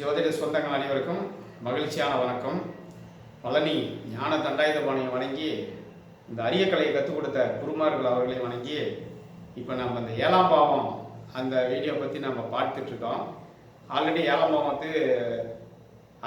ஜோதிட சொந்தங்கள் அனைவருக்கும் மகிழ்ச்சியான வணக்கம். பழனி ஞான தண்டாயுதபாணியை வணங்கி இந்த அரிய கலையை கற்றுக் கொடுத்த குருமார்கள் அவர்களையும் வணங்கி இப்போ நம்ம இந்த ஏழாம் பாவம் அந்த வீடியோ பற்றி நம்ம பார்த்துட்ருக்கோம் ஆல்ரெடி ஏழாம் பாவம் வந்து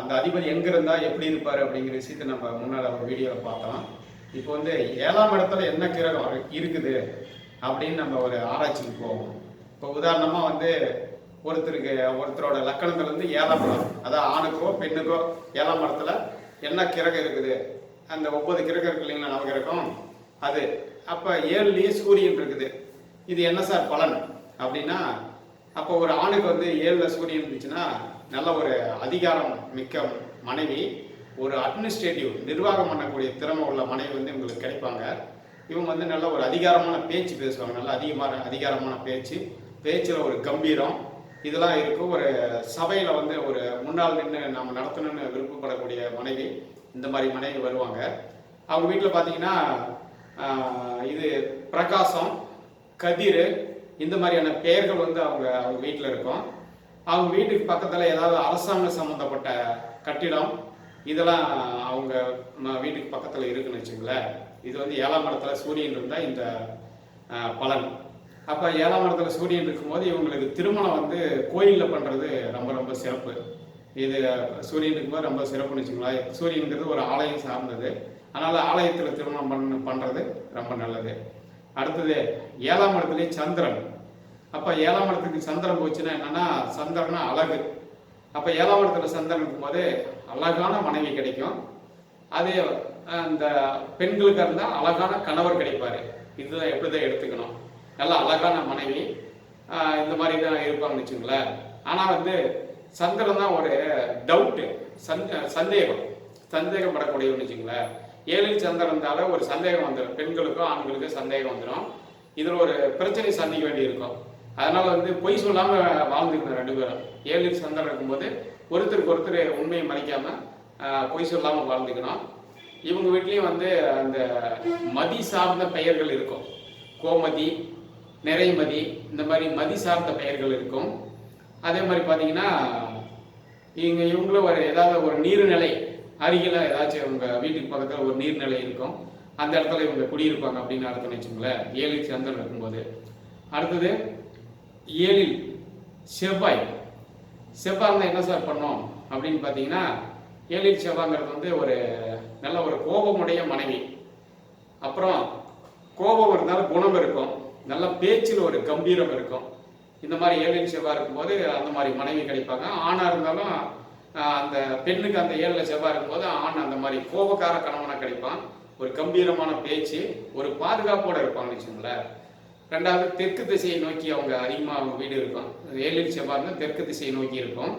அந்த அதிபதி எங்கே இருந்தால் எப்படி இருப்பார் அப்படிங்கிற விஷயத்தை நம்ம முன்னால் ஒரு வீடியோவில் பார்த்தோம். இப்போ வந்து ஏழாம் இடத்துல என்ன கிரகம் இருக்குது அப்படின்னு நம்ம ஒரு ஆராய்ச்சிக்கு போவோம். இப்போ உதாரணமாக வந்து ஒருத்தருக்கு ஒருத்தரோட லக்கணத்தில் இருந்து ஏழாம் மரம் அதாவது ஆணுக்கோ பெண்ணுக்கோ ஏழாம் மரத்தில் என்ன கிரகம் இருக்குது? அந்த ஒன்பது கிரகம் இருக்கு இல்லைங்களா நவகிரகம் அது. அப்போ ஏழுலேயே சூரியன் இருக்குது. இது என்ன சார் பலன்? அப்படின்னா அப்போ ஒரு ஆணுக்கு வந்து ஏழில் சூரியன் இருந்துச்சுன்னா நல்ல ஒரு அதிகாரம் மிக்க மனைவி ஒரு அட்மினிஸ்ட்ரேட்டிவ் நிர்வாகம் பண்ணக்கூடிய திறமை உள்ள மனைவி வந்து உங்களுக்கு கிடைப்பாங்க. இவங்க வந்து நல்ல ஒரு அதிகாரமான பேச்சு பேசுவாங்க. நல்ல அதிகமான அதிகாரமான பேச்சு. பேச்சில் ஒரு கம்பீரம் இதெல்லாம் இருக்கும். ஒரு சபையில் வந்து ஒரு முன்னால் நின்று நம்ம நடத்தணும்னு விருப்பப்படக்கூடிய மனைவி இந்த மாதிரி மனைவி வருவாங்க. அவங்க வீட்டில் பார்த்தீங்கன்னா இது பிரகாசம் கதிர் இந்த மாதிரியான பெயர்கள் வந்து அவங்க அவங்க வீட்டில் இருக்கும். அவங்க வீட்டுக்கு பக்கத்தில் ஏதாவது அரசாங்க சம்மந்தப்பட்ட கட்டிடம் இதெல்லாம் அவங்க வீட்டுக்கு பக்கத்தில் இருக்குன்னு வச்சுங்களேன். இது வந்து ஏழாம் இடத்துல சூரியன் இருந்தால் இந்த பலன். அப்போ ஏழாம் இடத்துல சூரியன் இருக்கும்போது இவங்களுக்கு திருமணம் வந்து கோயிலில் பண்ணுறது ரொம்ப ரொம்ப சிறப்பு. இது சூரியன் இருக்கும்போது ரொம்ப சிறப்புன்னு வச்சுங்களேன் சூரியனுங்கிறது ஒரு ஆலயம் சார்ந்தது. அதனால் ஆலயத்தில் திருமணம் பண்ண பண்ணுறது ரொம்ப நல்லது. அடுத்தது ஏழாம் இடத்துலேயே சந்திரன். அப்போ ஏழாம் இடத்துக்கு சந்திரன் போச்சுன்னா என்னென்னா சந்திரனா அழகு. அப்போ ஏழாம் இடத்துல சந்திரன் இருக்கும்போது அழகான மனைவி கிடைக்கும். அதே அந்த பெண்களுக்கு இருந்தால் அழகான கணவர் கிடைப்பார். இதுதான் எப்படி தான் எடுத்துக்கணும். நல்ல அழகான மனைவி. இந்த மாதிரி தான் இருப்பாங்கன்னு வச்சுங்களேன் ஆனால் வந்து சந்திரன் தான் ஒரு டவுட்டு சந்த சந்தேகம். சந்தேகம் படக்கூடியவன்னு வச்சுங்களேன் ஏழில் சந்திரன் இருந்தாலும் ஒரு சந்தேகம் வந்துடும் பெண்களுக்கும் ஆண்களுக்கும் சந்தேகம் வந்துடும் இதில் ஒரு பிரச்சனை சந்திக்க வேண்டியிருக்கும். அதனால் வந்து பொய் சொல்லாமல் வாழ்ந்துக்கணும் ரெண்டு பேரும். ஏழில் சந்திரன் இருக்கும்போது ஒருத்தருக்கு ஒருத்தர் உண்மையை மறைக்காமல் பொய் சொல்லாமல் வாழ்ந்துக்கணும். இவங்க வீட்லேயும் வந்து அந்த மதி சார்ந்த பெயர்கள் இருக்கும். கோமதி நிறைமதி இந்த மாதிரி மதி சார்ந்த பெயர்கள் இருக்கும். அதே மாதிரி பார்த்தீங்கன்னா இவங்க இவங்களும் ஒரு ஏதாவது ஒரு நீர்நிலை அருகில் ஏதாச்சும் இவங்க வீட்டுக்கு பக்கத்தில் ஒரு நீர்நிலை இருக்கும். அந்த இடத்துல இவங்க குடியிருப்பாங்க அப்படின்னு அர்த்தம் வச்சுங்களேன் ஏழில் சந்திரன் இருக்கும்போது. அடுத்தது ஏழில் செவ்வாய். செவ்வாய் என்ன சார் பண்ணோம் அப்படின்னு பார்த்தீங்கன்னா ஏழில் செவ்வாங்கிறது வந்து ஒரு நல்ல ஒரு கோபமுடைய மனைவி. அப்புறம் கோபம் இருந்தாலும் குணம் இருக்கும். நல்ல பேச்சில் ஒரு கம்பீரம் இருக்கும். இந்த மாதிரி ஏழில் செவ்வாய் இருக்கும்போது அந்த மாதிரி மனைவி கிடைப்பாங்க. ஆணாக இருந்தாலும் அந்த பெண்ணுக்கு அந்த ஏழில் செவ்வாய் இருக்கும்போது ஆண் அந்த மாதிரி கோபக்கார கணவனாக கிடைப்பான். ஒரு கம்பீரமான பேச்சு ஒரு பாதுகாப்போடு இருப்பாங்கன்னு வச்சுங்களேன் ரெண்டாவது தெற்கு திசையை நோக்கி அவங்க அதிகமாக அவங்க வீடு இருக்கும். ஏழில் செவ்வாய் இருந்தால் தெற்கு திசையை நோக்கி இருக்கும்.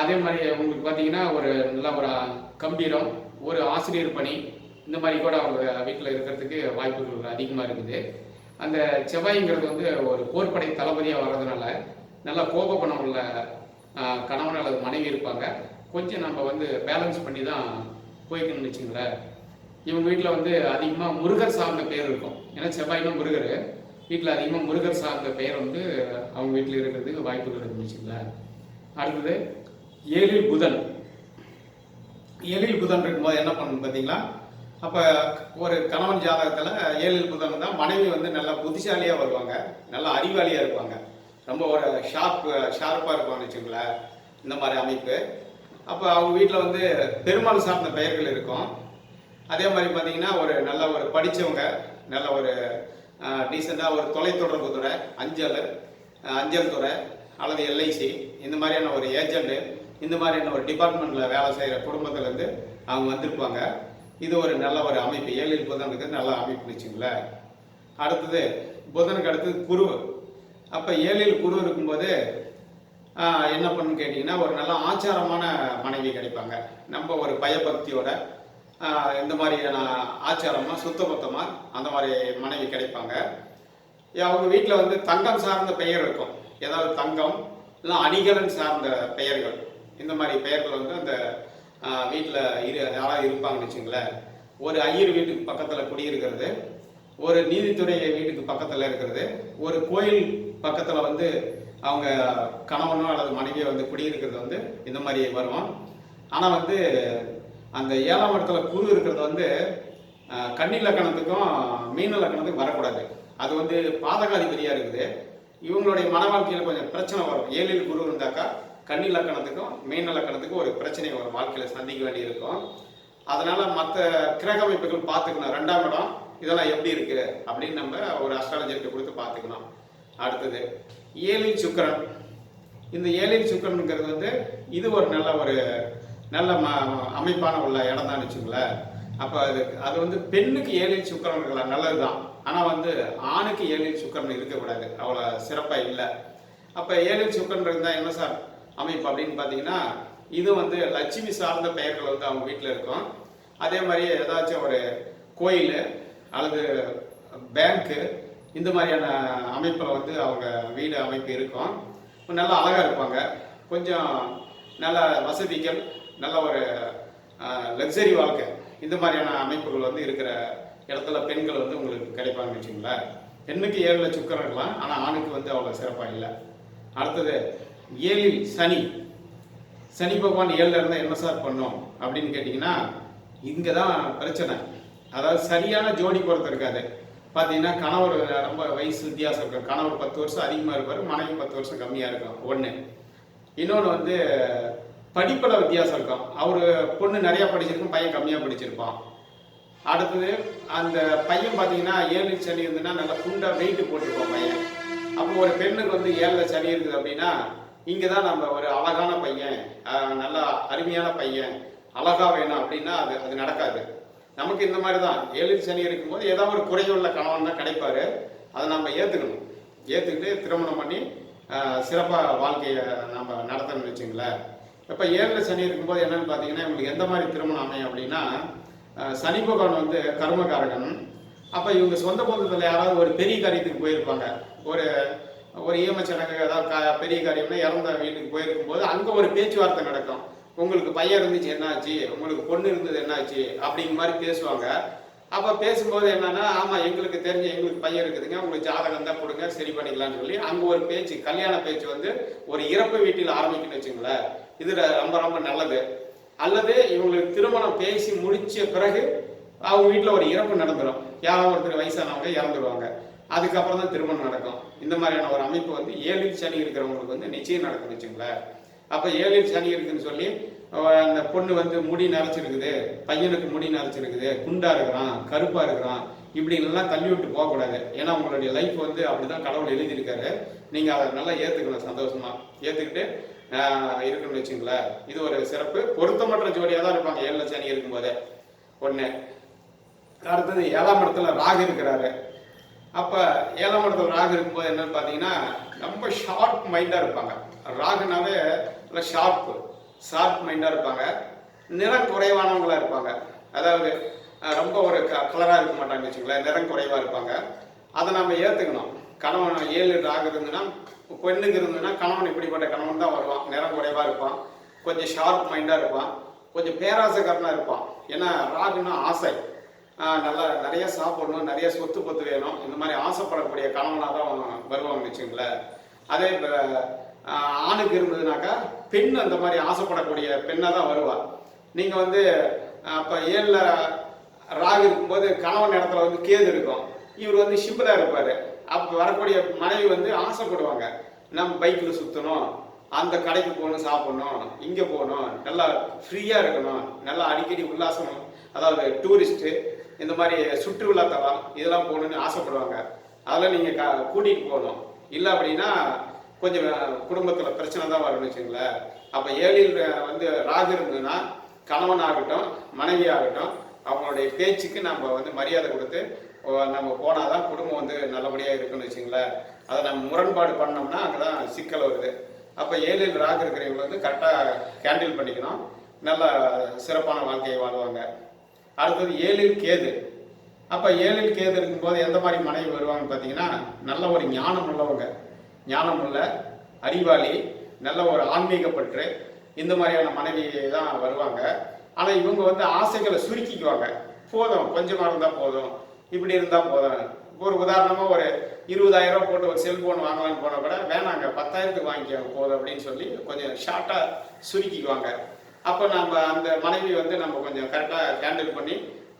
அதே மாதிரி உங்களுக்கு பார்த்தீங்கன்னா ஒரு நல்ல ஒரு கம்பீரம் ஒரு ஆசிரியர் பணி இந்த மாதிரி கூட அவங்க வீட்டில் இருக்கிறதுக்கு வாய்ப்புகள் அதிகமாக இருக்குது. அந்த செவ்வாய்ங்கிறது வந்து ஒரு போர்ப்படை தளபதியாக வர்றதுனால நல்லா கோப உள்ள கணவன் அல்லது மனைவி இருப்பாங்க. கொஞ்சம் நம்ம வந்து பேலன்ஸ் பண்ணி தான் போய்க்கணும்னு வச்சுங்களேன் இவங்க வீட்டில் வந்து அதிகமாக முருகர் சார்ந்த பேர் இருக்கும். ஏன்னா செவ்வாய்னா முருகர். வீட்டில் அதிகமாக முருகர் சார்ந்த பெயர் வந்து அவங்க வீட்டில் இருக்கிறதுக்கு வாய்ப்புகள் இருக்குன்னு வச்சுங்களேன் அடுத்தது ஏழில் புதன். ஏழில் புதன் இருக்கும்போது என்ன பண்ணணும் பார்த்தீங்களா அப்போ ஒரு கணவன் ஜாதகத்தில் ஏழில் புதன் தான் மனைவி வந்து நல்லா புத்திசாலியாக வருவாங்க நல்லா அறிவாளியாக இருப்பாங்க. ரொம்ப ஒரு ஷார்ப் ஷார்ப்பாக இருப்பாங்கன்னு வச்சுங்களேன் இந்த மாதிரி அமைப்பு. அப்போ அவங்க வீட்டில் வந்து பெருமாள் சார்ந்த பெயர்கள் இருக்கும். அதே மாதிரி பார்த்தீங்கன்னா ஒரு நல்ல ஒரு படித்தவங்க நல்ல ஒரு டீசெண்டாக ஒரு தொலைத்தொடர்பு துறை அஞ்சல் அஞ்சல் துறை அல்லது எல்ஐசி இந்த மாதிரியான ஒரு ஏஜென்ட் இந்த மாதிரியான ஒரு டிபார்ட்மெண்ட்டில் வேலை செய்கிற குடும்பத்துலேருந்து அவங்க வந்திருப்பாங்க. இது ஒரு நல்ல ஒரு அமைப்பு. ஏழில் புதனுக்கு நல்ல அமைப்பு வச்சுங்களேன் அடுத்தது புதனுக்கு அடுத்தது குரு அப்போ ஏழில் குரு இருக்கும்போது என்ன பண்ணுன்னு கேட்டிங்கன்னா ஒரு நல்ல ஆச்சாரமான மனைவி கிடைப்பாங்க. நம்ம ஒரு பயபக்தியோட இந்த மாதிரியான ஆச்சாரமாக சுத்தபத்தமாக அந்த மாதிரி மனைவி கிடைப்பாங்க. அவங்க வீட்டில் வந்து தங்கம் சார்ந்த பெயர் இருக்கும். ஏதாவது தங்கம் இல்லை அணிகலன் சார்ந்த பெயர்கள். இந்த மாதிரி பெயர்கள் வந்து அந்த வீட்டில் இரு யாராவது இருப்பாங்கன்னு வச்சுங்களேன் ஒரு ஐயர் வீட்டுக்கு பக்கத்தில் குடியிருக்கிறது ஒரு நீதித்துறை வீட்டுக்கு பக்கத்தில் இருக்கிறது ஒரு கோயில் பக்கத்தில் வந்து அவங்க கணவனோ அல்லது மனைவியோ வந்து குடியிருக்கிறது வந்து இந்த மாதிரி வரும். ஆனால் வந்து அந்த ஏழாம் இடத்துல குரு இருக்கிறது வந்து அஹ், கன்னி லக்கணத்துக்கும் மீன லக்கணத்துக்கும் வரக்கூடாது. அது வந்து பாதகாதிபதியாக இருக்குது. இவங்களுடைய மன வாழ்க்கையில் கொஞ்சம் பிரச்சனை வரும். ஏழில் குரு இருந்தாக்கா கன்னி லக்கணத்துக்கும் மீன லக்கணத்துக்கும் ஒரு பிரச்சனை வரும் வாழ்க்கையில் சந்திக்க வேண்டியிருக்கும். அதனால் மற்ற கிரக அமைப்புகள் பார்த்துக்கணும். ரெண்டாம் இடம் இதெல்லாம் எப்படி இருக்குது அப்படின்னு நம்ம ஒரு அஸ்ட்ராலஜருக்கு கொடுத்து பார்த்துக்கணும். அடுத்தது ஏழில் சுக்கிரன். இந்த ஏழில் சுக்கிரனுங்கிறது வந்து இது ஒரு நல்ல ஒரு நல்ல ம அமைப்பான உள்ள இடம் தான் வச்சுங்களேன் அப்போ அது அது வந்து பெண்ணுக்கு ஏழில் சுக்கிரன் இருக்கலாம் நல்லது தான் ஆனால் வந்து ஆணுக்கு ஏழில் சுக்கிரன் இருக்கக்கூடாது. அவ்வளோ சிறப்பாக இல்லை. அப்போ ஏழில் சுக்கிரன் இருந்தால் என்ன சார்? அமைப்பு அப்படின்னு பார்த்தீங்கன்னா இது வந்து லட்சுமி சார்ந்த பெயர்கள் வந்து அவங்க வீட்டில் இருக்கும். அதே மாதிரி ஏதாச்சும் ஒரு கோயில் அல்லது பேங்க்கு இந்த மாதிரியான அமைப்பில் வந்து அவங்க வீடு அமைப்பு இருக்கும். நல்லா அழகாக இருப்பாங்க. கொஞ்சம் நல்ல வசதிகள் நல்ல ஒரு லக்ஸரி வாழ்க்கை. இந்த மாதிரியான அமைப்புகள் வந்து இருக்கிற இடத்துல பெண்கள் வந்து உங்களுக்கு கிடைப்பாங்கன்னு வச்சுங்களேன். பெண்ணுக்கு ஏழில் சுக்கரம் இருக்கலாம். ஆனால் ஆணுக்கு வந்து அவ்வளோ சிறப்பாக இல்லை. அடுத்தது ஏழில் சனி. சனி பகவான் ஏழில் இருந்தால் என்ன சார் பண்ணும்? அப்படின்னு கேட்டிங்கன்னா இங்கே தான் பிரச்சனை. அதாவது சரியான ஜோடி பொறுத்து இருக்காது. பார்த்தீங்கன்னா கணவர் ரொம்ப வயசு வித்தியாசம் இருக்கும் கணவர் பத்து வருஷம் அதிகமாக இருப்பார் மனைவி பத்து வருஷம் கம்மியாக இருக்கும் ஒன்று இன்னொன்று வந்து படிப்பில் வித்தியாசம் இருக்கும். அவர் பொண்ணு நிறையா படிச்சிருக்கும் பையன் கம்மியாக படிச்சிருப்பான். அடுத்தது அந்த பையன் பார்த்தீங்கன்னா ஏழு சனி இருந்ததுன்னா நல்லா குண்டாக வெயிட் போட்டிருப்பான் பையன். அப்போ ஒரு பெண்ணுக்கு வந்து ஏழில் சனி இருக்குது அப்படின்னா இங்கே தான் நம்ம ஒரு அழகான பையன் நல்லா அருமையான பையன் அழகா வேணும் அப்படின்னா அது அது நடக்காது. நமக்கு இந்த மாதிரி தான் ஏழு சனி இருக்கும்போது ஏதாவது ஒரு குறையுள்ள கணவன் தான் கிடைப்பாரு. அதை நம்ம ஏற்றுக்கணும் ஏற்றுக்கிட்டு திருமணம் பண்ணி சிறப்பாக வாழ்க்கையை நம்ம நடத்தணும்னு வச்சுங்களேன். இப்போ ஏழில் சனி இருக்கும்போது என்னன்னு பார்த்தீங்கன்னா இவங்களுக்கு எந்த மாதிரி திருமணம் அமையும் அப்படின்னா சனி பகவான் வந்து கர்மகாரகன் அப்போ இவங்க சொந்த பந்தத்தில் யாராவது ஒரு பெரிய காரியத்துக்கு போயிருப்பாங்க. ஒரு ஒரு ஈமச்சடங்கு ஏதாவது கா- பெரிய காரியம்னா இறந்த வீட்டுக்கு போயிருக்கும் போது அங்கே ஒரு பேச்சுவார்த்தை நடக்கும். உங்களுக்கு பையன் இருந்துச்சு என்னாச்சு? உங்களுக்கு பொண்ணு இருந்தது என்னாச்சு? அப்படிங்கிற மாதிரி பேசுவாங்க. அப்போ பேசும்போது என்னன்னா ஆமாம் எங்களுக்கு தெரிஞ்ச எங்களுக்கு பையன் இருக்குதுங்க உங்களுக்கு ஜாதகம் தான் கொடுங்க சரி பண்ணிக்கலாம்னு சொல்லி அங்கே ஒரு பேச்சு கல்யாண பேச்சு வந்து ஒரு இறப்பு வீட்டில் ஆரம்பிக்கணும்னு வச்சுங்களேன். இது ரொம்ப ரொம்ப நல்லது. அல்லது இவங்களுக்கு திருமணம் பேசி முடிச்ச பிறகு அவங்க வீட்டில் ஒரு இறப்பு நடந்துடும் யாராவது ஒருத்தர் வயசானவங்க இறந்துருவாங்க. அதுக்கப்புறம் தான் திருமணம் நடக்கும். இந்த மாதிரியான ஒரு அமைப்பு வந்து ஏழில் சனி இருக்கிறவங்களுக்கு வந்து நிச்சயம் நடக்கும் வச்சுங்களேன் அப்போ ஏழில் சனி இருக்குன்னு சொல்லி அந்த பொண்ணு வந்து முடி நரைச்சிருக்குது பையனுக்கு முடி நரைச்சிருக்குது குண்டா இருக்கிறான் கருப்பா இருக்கிறான் இப்படின்லாம் தள்ளி விட்டு போகக்கூடாது. ஏன்னா உங்களுடைய லைஃப் வந்து அப்படிதான் கடவுள் எழுதியிருக்காரு. நீங்க அதை நல்லா ஏத்துக்கணும் சந்தோஷமா. ஏத்துக்கிட்டு இருக்கணும்னு வச்சுங்களேன் இது ஒரு சிறப்பு. பொருத்தமற்ற ஜோடியா தான் இருப்பாங்க ஏழில் சனி இருக்கும்போது. ஒண்ணு. அடுத்தது ஏழாம் இடத்துல ராகு இருக்கிறாரு. அப்போ ஏழாம் இடத்துல ராகு இருக்கும்போது என்னன்னு பார்த்தீங்கன்னா ரொம்ப ஷார்ப் மைண்டாக இருப்பாங்க. ராகுனாவே நல்லா ஷார்ப்பு ஷார்ப் மைண்டாக இருப்பாங்க. நிறம் குறைவானவங்களாக இருப்பாங்க. அதாவது ரொம்ப ஒரு க கலராக இருக்க மாட்டாங்க வச்சுங்களேன் நிறம் குறைவாக இருப்பாங்க. அதை நம்ம ஏற்றுக்கணும் கணவன் ஏழு ராகு இருந்ததுன்னா பெண்ணுக்கு இருந்ததுன்னா கணவன் இப்படிப்பட்ட கணவன் தான் வருவான். நிறம் குறைவாக இருப்பான். கொஞ்சம் ஷார்ப் மைண்டாக இருப்பான். கொஞ்சம் பேராசைக்காரனாக இருப்பான். ஏன்னா ராகுன்னா ஆசை. நல்லா நிறைய சாப்பிடணும் நிறைய சொத்து பத்து வேணும். இந்த மாதிரி ஆசைப்படக்கூடிய கணவனாக தான் வருவாங்க வச்சுங்களேன் அதே ஆணுக்கு இருந்ததுனாக்கா பெண் அந்த மாதிரி ஆசைப்படக்கூடிய பெண்ணாக தான் வருவா. நீங்கள் வந்து அப்போ ஏழில் ராகு இருக்கும்போது கணவன் இடத்துல வந்து கேது இருக்கும். இவர் வந்து ஷிப்பில் இருப்பார். அப்போ வரக்கூடிய மனைவி வந்து ஆசைப்படுவாங்க. நம்ம பைக்கில் சுற்றணும் அந்த கடைக்கு போகணும் சாப்பிடணும் இங்கே போகணும் நல்லா ஃப்ரீயாக இருக்கணும் நல்லா அடிக்கடி உல்லாசம் அதாவது டூரிஸ்ட்டு இந்த மாதிரி சுற்றுலா தலம் இதெல்லாம் போகணும்னு ஆசைப்படுவாங்க. அதெல்லாம் நீங்கள் க கூட்டிகிட்டு போகணும். இல்லை அப்படின்னா கொஞ்சம் குடும்பத்தில் பிரச்சனை தான் வரும்னு வச்சுங்களேன் அப்போ ஏழில் வந்து ராகு இருந்ததுன்னா கணவன் ஆகட்டும் மனைவி ஆகட்டும் அவங்களுடைய பேச்சுக்கு நம்ம வந்து மரியாதை கொடுத்து நம்ம போனால் தான் குடும்பம் வந்து நல்லபடியாக இருக்குன்னு வச்சுங்களேன் அதை நம்ம முரண்பாடு பண்ணோம்னா அங்கே தான் சிக்கல் வருது. அப்போ ஏழில் ராகு இருக்கிறவங்க வந்து கரெக்டாக ஹேண்டில் பண்ணிக்கணும். நல்ல சிறப்பான வாழ்க்கையை வாழ்வாங்க. அடுத்தது ஏழில் கேது. அப்போ ஏழில் கேது இருக்கும்போது எந்த மாதிரி மனைவி வருவாங்கன்னு பார்த்தீங்கன்னா நல்ல ஒரு ஞானம் உள்ளவங்க. ஞானம் உள்ள அறிவாளி நல்ல ஒரு ஆன்மீக பற்று இந்த மாதிரியான மனைவி தான் வருவாங்க. ஆனால் இவங்க வந்து ஆசைகளை சுருக்கிக்குவாங்க. போதும் கொஞ்சமாக இருந்தால் போதும் இப்படி இருந்தால் போதும். ஒரு உதாரணமாக ஒரு இருபதாயிரம் ரூபா போட்டு ஒரு செல்போன் வாங்கலாம்னு போனால் கூட வேணாங்க பத்தாயிரத்துக்கு வாங்கிக்கோங்க போதும் அப்படின்னு சொல்லி கொஞ்சம் ஷார்ட்டாக சுருக்கிக்குவாங்க. அப்போ நம்ம அந்த மனைவி வந்து நம்ம கொஞ்சம் கரெக்டாக ஹேண்டில் பண்ணி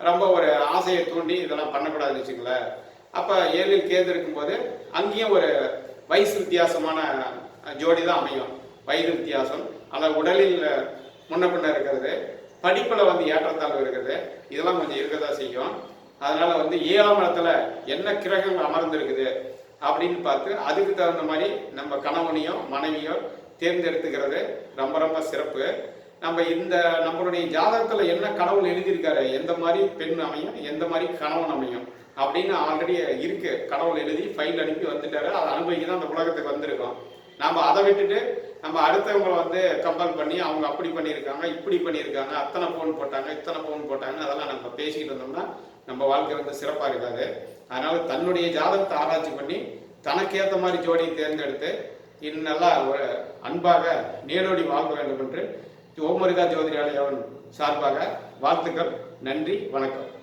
ரொம்ப ஒரு ஆசையை தூண்டி இதெல்லாம் பண்ணக்கூடாதுன்னு வச்சுங்களேன் அப்போ ஏழில் கேது இருக்கும்போது அங்கேயும் ஒரு வயசு வித்தியாசமான ஜோடி தான் அமையும். வயது வித்தியாசம். ஆனால் உடலில் முன்ன பின்ன இருக்கிறது. படிப்பில் வந்து ஏற்றத்தாழ்வு இருக்கிறது இதெல்லாம் கொஞ்சம் இருக்கதா செய்யும். அதனால் வந்து ஏழாம் இடத்துல என்ன கிரகங்கள் அமர்ந்திருக்குது அப்படின்னு பார்த்து அதுக்கு தகுந்த மாதிரி நம்ம கணவனையும் மனைவியோ தேர்ந்தெடுத்துக்கிறது ரொம்ப ரொம்ப சிறப்பு. நம்ம இந்த நம்மளுடைய ஜாதகத்துல என்ன கடவுள் எழுதியிருக்காரு? எந்த மாதிரி பெண் அமையும் எந்த மாதிரி கணவன் அமையும்? அப்படின்னு ஆல்ரெடி இருக்கு. கடவுள் எழுதி ஃபைல் அனுப்பி வந்துட்டாரு. அதை அனுபவிக்க தான் அந்த உலகத்துக்கு வந்திருக்கோம். நம்ம அதை விட்டுட்டு நம்ம அடுத்தவங்களை வந்து கம்பேர் பண்ணி அவங்க அப்படி பண்ணியிருக்காங்க இப்படி பண்ணியிருக்காங்க அத்தனை பவுன் போட்டாங்க இத்தனை பவுன் போட்டாங்க அதெல்லாம் நம்ம பேசிக்கிட்டு இருந்தோம்னா நம்ம வாழ்க்கை வந்து சிறப்பாக இருக்காது. அதனால தன்னுடைய ஜாதகத்தை ஆராய்ச்சி பண்ணி தனக்கேற்ற மாதிரி ஜோடியை தேர்ந்தெடுத்து இன்னெல்லாம் ஒரு அன்பாக நேரோடி வாழ்க்க வேண்டும் என்று ஓமரிகா ஜோதிடாலயவன் சார்பாக வாழ்த்துக்கள் நன்றி வணக்கம்.